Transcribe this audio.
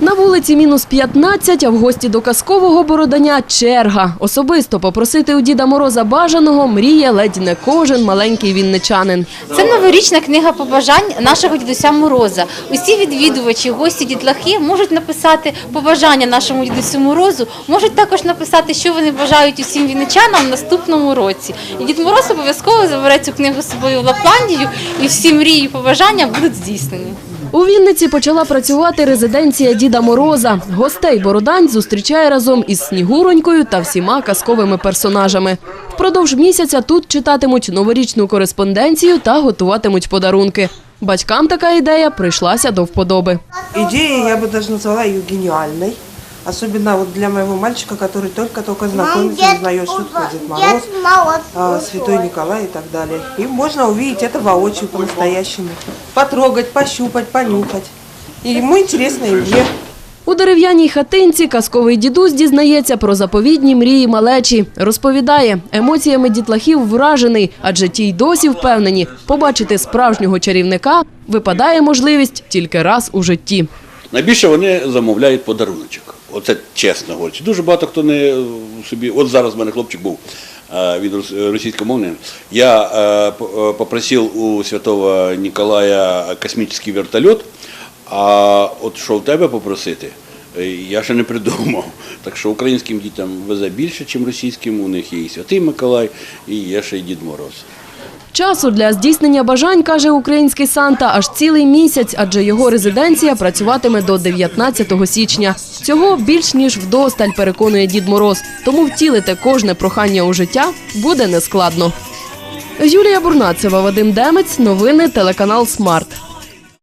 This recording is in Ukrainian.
На вулиці мінус 15, а в гості до казкового бородання черга. Особисто попросити у Діда Мороза бажаного мріє ледь не кожен маленький вінничанин. Це новорічна книга побажань нашого дідуся Мороза. Усі відвідувачі, гості дітлахи можуть написати побажання нашому дідусю Морозу, можуть також написати, що вони бажають усім вінничанам в наступному році. І Дід Мороз обов'язково забере цю книгу з собою в Лапландію, і всі мрії і побажання будуть здійснені. У Вінниці почала працювати резиденція Діда Мороза. Гостей Бородань зустрічає разом із Снігуронькою та всіма казковими персонажами. Впродовж місяця тут читатимуть новорічну кореспонденцію та готуватимуть подарунки. Батькам така ідея прийшлася до вподоби. Ідея я би даже назвала її гениальной. Особенно вот для моего мальчика, который только-только знакомится, не знает, что такое Дед Мороз, а, Святой Николай и так далее. И можно увидеть это воочию, по-настоящему. Потрогать, пощупать, понюхать. И ему интересно, и мне. У дерев'яній хатинці казковий дідусь дізнається про заповідні мрії малечі. Розповідає, емоціями дітлахів вражений, адже ті й досі впевнені, побачити справжнього чарівника випадає можливість тільки раз у житті. Найбільше вони замовляють подаруночок. Оце чесно говорячи. Дуже багато хто не е, собі. От зараз в мене хлопчик був е, рос- російськомовний. Я е, попросив у святого Ніколая космічний вертольот, а от що в тебе попросити, я ще не придумав. Так що українським дітям везе більше, ніж російським. У них є і Святий Миколай, і є ще й Дід Мороз. Часу для здійснення бажань, каже український Санта, аж цілий місяць, адже його резиденція працюватиме до 19 січня. Цього більш ніж вдосталь, переконує Дід Мороз. Тому втілити кожне прохання у життя буде нескладно. Юлія Бурнацева, Вадим Демець, новини телеканал Смарт.